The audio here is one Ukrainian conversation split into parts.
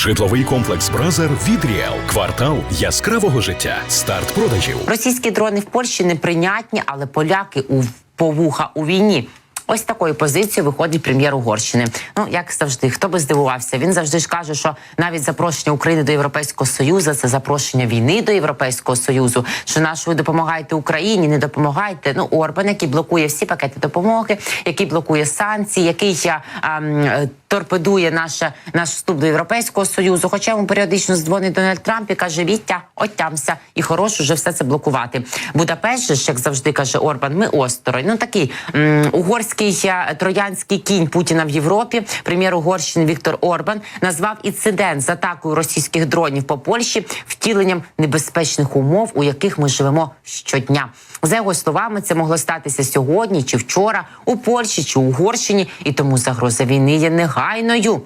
Житловий комплекс Бразер від Ріел. Квартал яскравого життя. Старт продажів. Російські дрони в Польщі неприйнятні, але поляки у повуха у війні. Ось такою позицією виходить прем'єр Угорщини. Ну як завжди, хто би здивувався? Він завжди ж каже, що навіть запрошення України до Європейського Союзу це запрошення війни до Європейського Союзу. Що нашою допомагаєте Україні, не допомагайте. Ну Орбан, який блокує всі пакети допомоги, який блокує санкції, який а, м, торпедує наше наш вступ до Європейського союзу. Хоча йому періодично дзвонить Дональд Трамп і каже: Віття, отямся, і хорош уже все це блокувати. Будапешт, як завжди каже Орбан, ми осторонь. Ну такий м, угорський е, троянський кінь Путіна в Європі. Прем'єр Угорщини Віктор Орбан назвав інцидент з атакою російських дронів по Польщі втіленням небезпечних умов, у яких ми живемо щодня. За його словами, це могло статися сьогодні чи вчора у Польщі чи Угорщині, і тому загроза війни є негайною.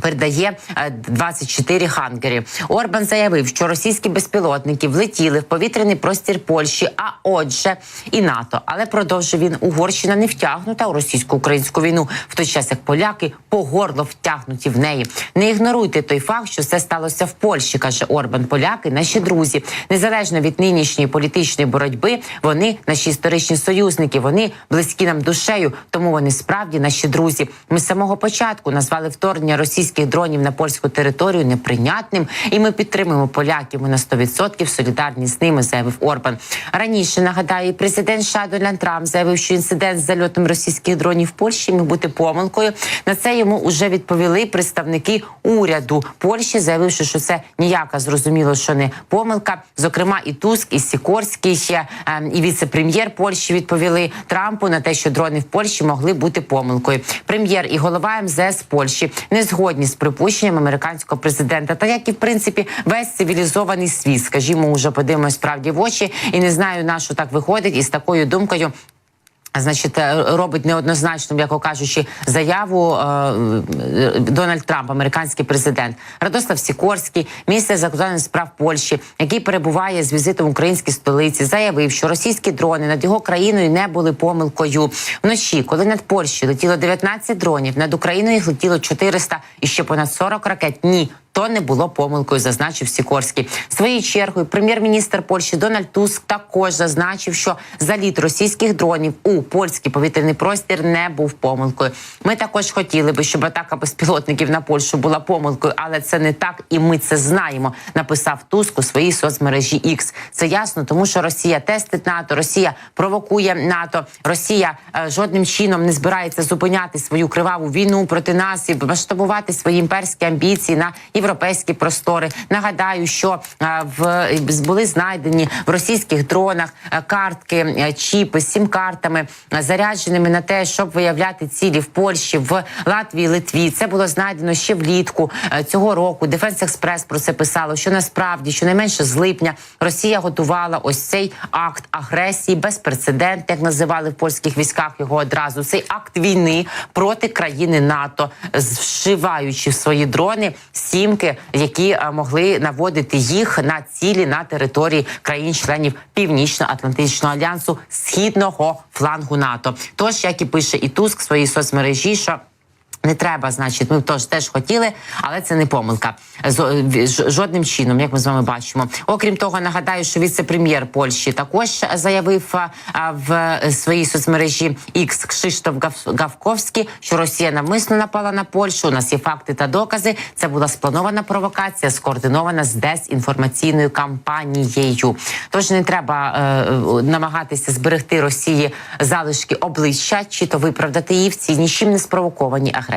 Передає е, 24 хангері. Орбан заявив, що російські безпілотники влетіли в повітряний простір Польщі, а отже, і НАТО. Але продовжує він Угорщина не втягнута у російсько-українську війну, в той час як поляки по горло втягнуті в неї. Не ігноруйте той факт, що це сталося в Польщі, каже Орбан. Поляки наші друзі, незалежно від нинішньої політичної боротьби, вони наші історичні союзники. Вони близькі нам душею, тому вони справді наші друзі. Ми з самого початку назвали вторгнення російських дронів на польську територію неприйнятним, і ми підтримуємо поляків. На 100% солідарні з ними, заявив Орбан. Раніше нагадаю, президент США Дональд Трамп заявив, що інцидент з зальотом російських дронів в Польщі міг бути помилкою. На це йому вже відповіли представники уряду Польщі, заявивши, що це ніяка зрозуміло, що не помилка. Зокрема, і Туск, і Сікорський, ще ем, і віце-прем'єр Польщі відповіли Трампу на те, що дрони в Польщі могли бути помилкою. Прем'єр і голова МЗС Польщі не згодні з припущенням американського президента, та як і в принципі весь цивілізований світ, скажімо, уже подивимось справді в очі, і не знаю на що так виходить, і з такою думкою. Значить, е, робить неоднозначно, м'яко кажучи, заяву е, е, Дональд Трамп, американський президент, Радослав Сікорський, міністр закордонних справ Польщі, який перебуває з візитом в українській столиці, заявив, що російські дрони над його країною не були помилкою. Вночі, коли над Польщею летіло 19 дронів, над Україною їх летіло 400 і ще понад 40 ракет. Ні. То не було помилкою, зазначив Сікорський. Своєю чергою прем'єр-міністр Польщі Дональд Туск також зазначив, що заліт російських дронів у польський повітряний простір не був помилкою. Ми також хотіли би, щоб атака безпілотників на Польщу була помилкою, але це не так, і ми це знаємо. Написав Туск у своїй соцмережі X. Це ясно, тому що Росія тестить НАТО, Росія провокує НАТО, Росія е, жодним чином не збирається зупиняти свою криваву війну проти нас і масштабувати свої імперські амбіції на європейські простори. Нагадаю, що е, в були знайдені в російських дронах е, картки, е, чіпи з сім-картами, зарядженими на те, щоб виявляти цілі в Польщі, в Латвії, Литві. Це було знайдено ще влітку цього року. Дефенс Експрес про це писало. Що насправді щонайменше з липня Росія готувала ось цей акт агресії безпрецедентний, як називали в польських військах його одразу. Цей акт війни проти країни НАТО, зшиваючи в свої дрони сімки, які е, могли наводити їх на цілі на території країн-членів Північно-Атлантичного альянсу східного флангу НАТО. Тож, як і пише і Туск в своїй соцмережі, що не треба, значить, ми теж теж хотіли, але це не помилка. З- Жодним чином, як ми з вами бачимо. Окрім того, нагадаю, що віце-прем'єр Польщі також заявив а, в своїй соцмережі X Кшиштоф Гавковський, що Росія навмисно напала на Польщу. У нас є факти та докази. Це була спланована провокація, скоординована з дезінформаційною кампанією. Тож не треба е, намагатися зберегти Росії залишки обличчя, чи то виправдати її в цій нічим не спровокованій агресії.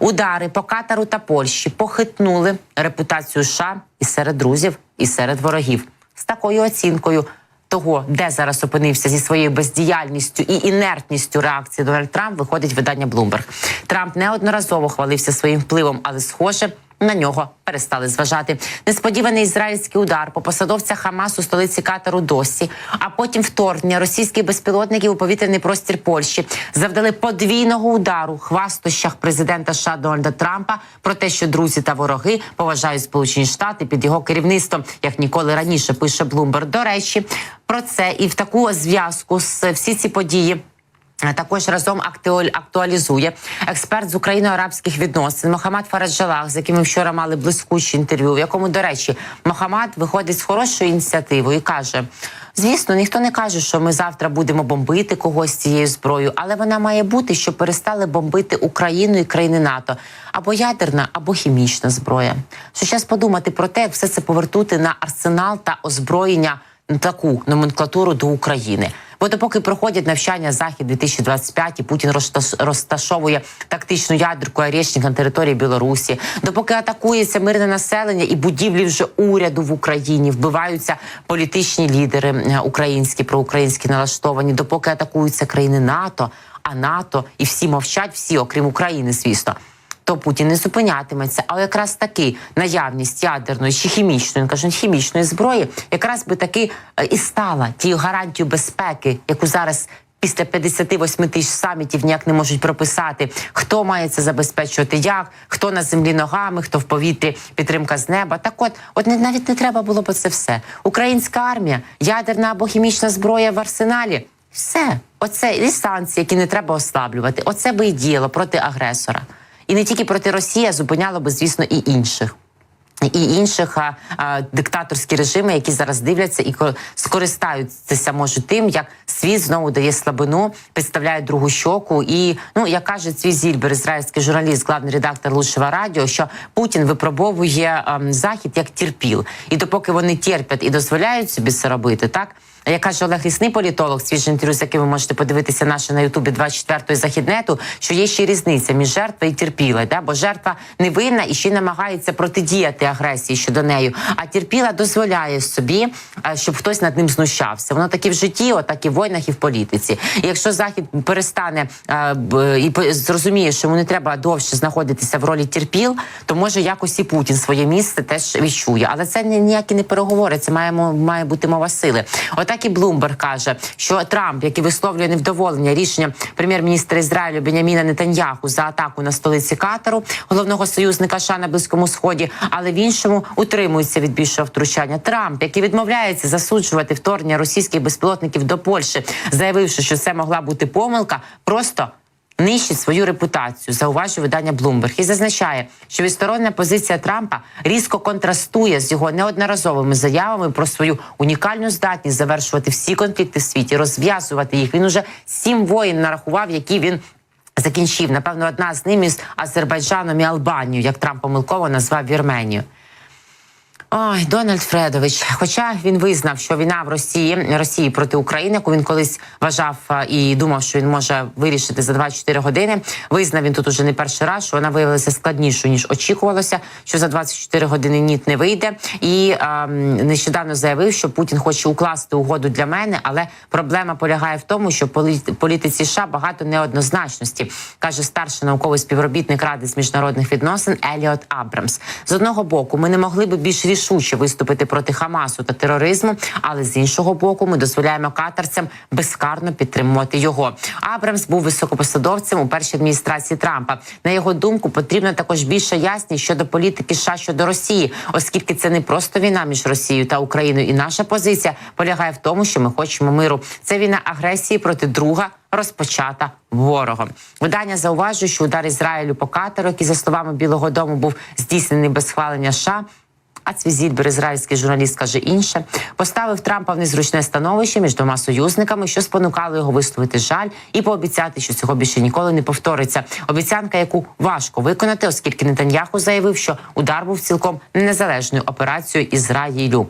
Удари по Катару та Польщі похитнули репутацію США і серед друзів, і серед ворогів. З такою оцінкою того, де зараз опинився зі своєю бездіяльністю і інертністю реакції Дональд Трамп, виходить видання Bloomberg. Трамп неодноразово хвалився своїм впливом, але схоже. На нього перестали зважати. Несподіваний ізраїльський удар по посадовцях Хамас у столиці Катару досі, а потім вторгнення російських безпілотників у повітряний простір Польщі завдали подвійного удару хвастощах президента США Дональда Трампа про те, що друзі та вороги поважають Сполучені Штати під його керівництвом, як ніколи раніше пише Блумберг. До речі, про це і в таку зв'язку з всі ці події. Також разом актуалізує експерт з україно-арабських відносин Мохаммад Фараджалах, з яким ми вчора мали блискуче інтерв'ю, в якому, до речі, Мохаммад виходить з хорошою ініціативою і каже: звісно, ніхто не каже, що ми завтра будемо бомбити когось цією зброєю, але вона має бути, щоб перестали бомбити Україну і країни НАТО або ядерна, або хімічна зброя. Що зараз подумати про те, як все це повернути на арсенал та озброєння таку номенклатуру до України. Бо допоки проходять навчання захід 2025 і Путін розташ- розташовує тактичну ядерку «Орешник» на території Білорусі, допоки атакується мирне населення і будівлі вже уряду в Україні, вбиваються політичні лідери е, українські, проукраїнські налаштовані, допоки атакуються країни НАТО, а НАТО і всі мовчать, всі, окрім України, звісно то Путін не зупинятиметься. Але якраз таки наявність ядерної чи хімічної, каже, хімічної зброї, якраз би таки е, і стала тією гарантією безпеки, яку зараз. Після 58 тисяч самітів ніяк не можуть прописати, хто має це забезпечувати, як хто на землі ногами, хто в повітрі, підтримка з неба. Так, от, от навіть не треба було б це все. Українська армія, ядерна або хімічна зброя в арсеналі. Все, оце і санкції, які не треба ослаблювати. Оце би і діяло проти агресора. І не тільки проти Росії, а зупиняло би, звісно, і інших. І інших а, а, диктаторські режими, які зараз дивляться і ко- скористаються може тим, як світ знову дає слабину, підставляє другу щоку. І ну як каже Цвій Зільбер, ізраїльський журналіст, главний редактор Лучшего радіо, що Путін випробовує ем, захід як терпіл. І допоки вони терпять і дозволяють собі це робити, так. Як каже Олег Лісний політолог, свіжий інтерв'ю, з яким ви можете подивитися наше на Ютубі 24-ї західнету, що є ще різниця між жертвою і терпілою, да? бо жертва невинна і ще намагається протидіяти агресії щодо нею. А терпіла дозволяє собі, е, щоб хтось над ним знущався. Воно так і в житті, отак і в війнах, і в політиці. І якщо захід перестане е, і зрозуміє, що йому не треба довше знаходитися в ролі терпіл, то може якось і Путін своє місце теж відчує. Але це ні- ніякі не переговори. Це має, мо- має бути мова сили. Отак і Блумберг каже, що Трамп, який висловлює невдоволення рішенням прем'єр-міністра Ізраїлю Беняміна Нетаньяху за атаку на столиці Катару, головного союзника США на близькому сході, але в іншому утримується від більшого втручання. Трамп, який відмовляється засуджувати вторгнення російських безпілотників до Польщі, заявивши, що це могла бути помилка, просто. Нищить свою репутацію, зауважує видання Bloomberg і зазначає, що відстороння позиція Трампа різко контрастує з його неодноразовими заявами про свою унікальну здатність завершувати всі конфлікти в світі, розв'язувати їх. Він уже сім воїн нарахував, які він. Закінчив напевно одна з ними з Азербайджаном і Албанією, як Трамп помилково назвав Вірменію. Ой, Дональд Фредович. Хоча він визнав, що війна в Росії Росії проти України, яку він колись вважав і думав, що він може вирішити за 24 години. Визнав він тут уже не перший раз, що вона виявилася складнішою ніж очікувалося. Що за 24 години ніт не вийде. І а, нещодавно заявив, що Путін хоче укласти угоду для мене, але проблема полягає в тому, що полі- політиці США багато неоднозначності, каже старший науковий співробітник ради з міжнародних відносин Еліот Абрамс. З одного боку, ми не могли би більш рішуче виступити проти Хамасу та тероризму, але з іншого боку, ми дозволяємо катарцям безкарно підтримувати його. Абрамс був високопосадовцем у першій адміністрації Трампа. На його думку, потрібна також більша ясність щодо політики США щодо Росії, оскільки це не просто війна між Росією та Україною, і наша позиція полягає в тому, що ми хочемо миру. Це війна агресії проти друга. Розпочата ворогом видання зауважує, що удар Ізраїлю по Катару, який за словами Білого Дому був здійснений без схвалення США, а Цвізільбер, ізраїльський журналіст, каже інше, поставив Трампа в незручне становище між двома союзниками, що спонукало його висловити жаль і пообіцяти, що цього більше ніколи не повториться. Обіцянка, яку важко виконати, оскільки Нетаньяху заявив, що удар був цілком незалежною операцією Ізраїлю.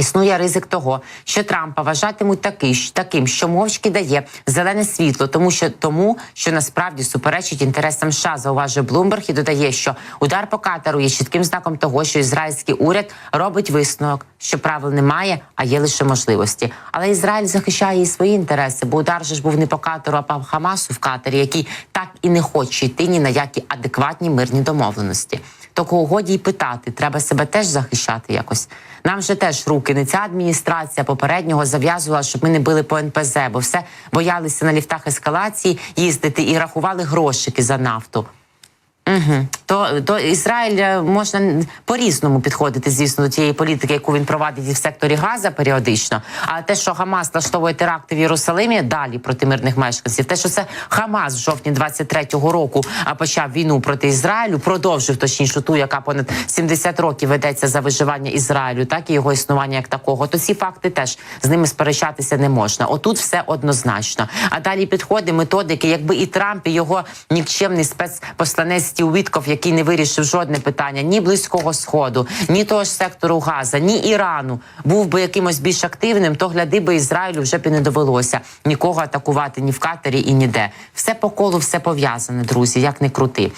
Існує ризик того, що Трампа вважатимуть таки, що- таким, що мовчки дає зелене світло, тому що тому, що насправді суперечить інтересам США, зауважує Блумберг і додає, що удар по Катару є чітким знаком того, що ізраїльський уряд робить висновок, що правил немає, а є лише можливості. Але Ізраїль захищає і свої інтереси, бо удар же ж був не по Катару, а по Хамасу в Катарі, який так і не хоче йти ні на які адекватні мирні домовленості. То годі й питати, треба себе теж захищати якось. Нам же теж руки не ця адміністрація попереднього зав'язувала, щоб ми не били по НПЗ, бо все боялися на ліфтах ескалації їздити і рахували грошики за нафту. Угу. То, то Ізраїль е, можна по-різному підходити, звісно, до тієї політики, яку він провадить і в секторі Газа періодично. А те, що Хамас влаштовує теракти в Єрусалимі, далі проти мирних мешканців, те, що це Хамас в жовтні 23-го року почав війну проти Ізраїлю, продовжив точніше ту, яка понад 70 років ведеться за виживання Ізраїлю, так і його існування як такого. То ці факти теж з ними сперечатися не можна. Отут все однозначно. А далі підходи, методики, якби і Трамп, і його нікчемний спецпосланець Стів Вітков, який не вирішив жодне питання ні близького сходу, ні того ж сектору Газа, ні Ірану, був би якимось більш активним, то гляди би Ізраїлю вже б не довелося нікого атакувати ні в катері і ніде. Все по колу, все пов'язане, друзі, як не крути.